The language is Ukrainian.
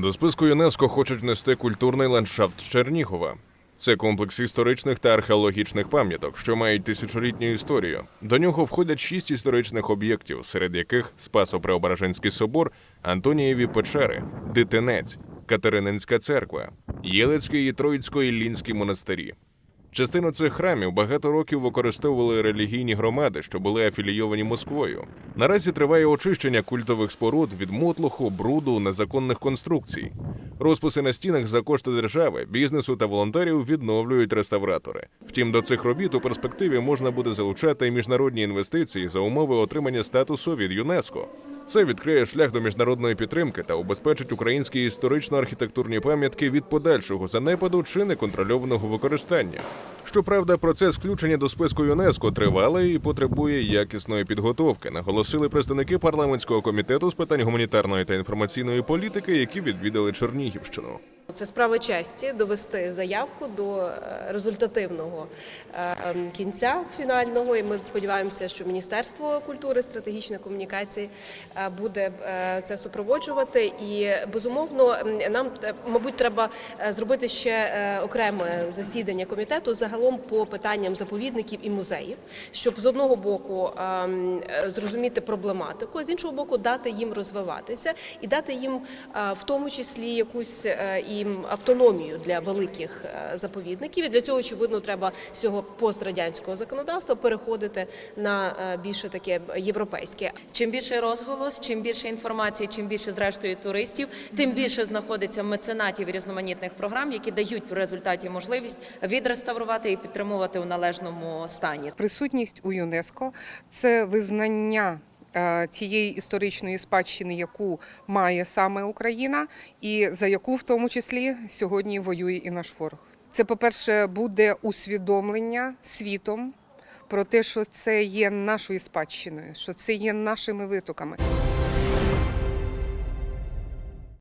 До списку ЮНЕСКО хочуть внести культурний ландшафт Чернігова. Це комплекс історичних та археологічних пам'яток, що мають тисячолітню історію. До нього входять шість історичних об'єктів, серед яких Спасо-Преображенський собор, Антонієві печери, Дитинець, Катерининська церква, Єлецький і Троїцько-Іллінський монастирі. Частину цих храмів багато років використовували релігійні громади, що були афілійовані Москвою. Наразі триває очищення культових споруд від мотлуху, бруду, незаконних конструкцій. Розписи на стінах за кошти держави, бізнесу та волонтерів відновлюють реставратори. Втім, до цих робіт у перспективі можна буде залучати і міжнародні інвестиції за умови отримання статусу від ЮНЕСКО. Це відкриє шлях до міжнародної підтримки та убезпечить українські історично-архітектурні пам'ятки від подальшого занепаду чи неконтрольованого використання. Щоправда, процес включення до списку ЮНЕСКО тривалий і потребує якісної підготовки, наголосили представники парламентського комітету з питань гуманітарної та інформаційної політики, які відвідали Чернігівщину. Це справа честі довести заявку до е, результативного е, ем, кінця фінального. І ми сподіваємося, що Міністерство культури, стратегічної комунікації е, буде це супроводжувати. І безумовно, нам мабуть треба зробити ще окреме засідання комітету загалом по питанням заповідників і музеїв, щоб з одного боку ем, зрозуміти проблематику, а з іншого боку дати їм розвиватися і дати їм в тому числі якусь е, і автономію для великих е, заповідників. І для цього очевидно треба з цього пострадянського законодавства переходити на е, більше таке європейське. Чим більше розголос, чим більше інформації, чим більше зрештою туристів, тим більше знаходиться меценатів і різноманітних програм, які дають в результаті можливість відреставрувати і підтримувати у належному стані. Присутність у ЮНЕСКО це визнання тієї історичної спадщини, яку має саме Україна, і за яку в тому числі сьогодні воює і наш ворог. Це, по-перше, буде усвідомлення світом про те, що це є нашою спадщиною, що це є нашими витоками.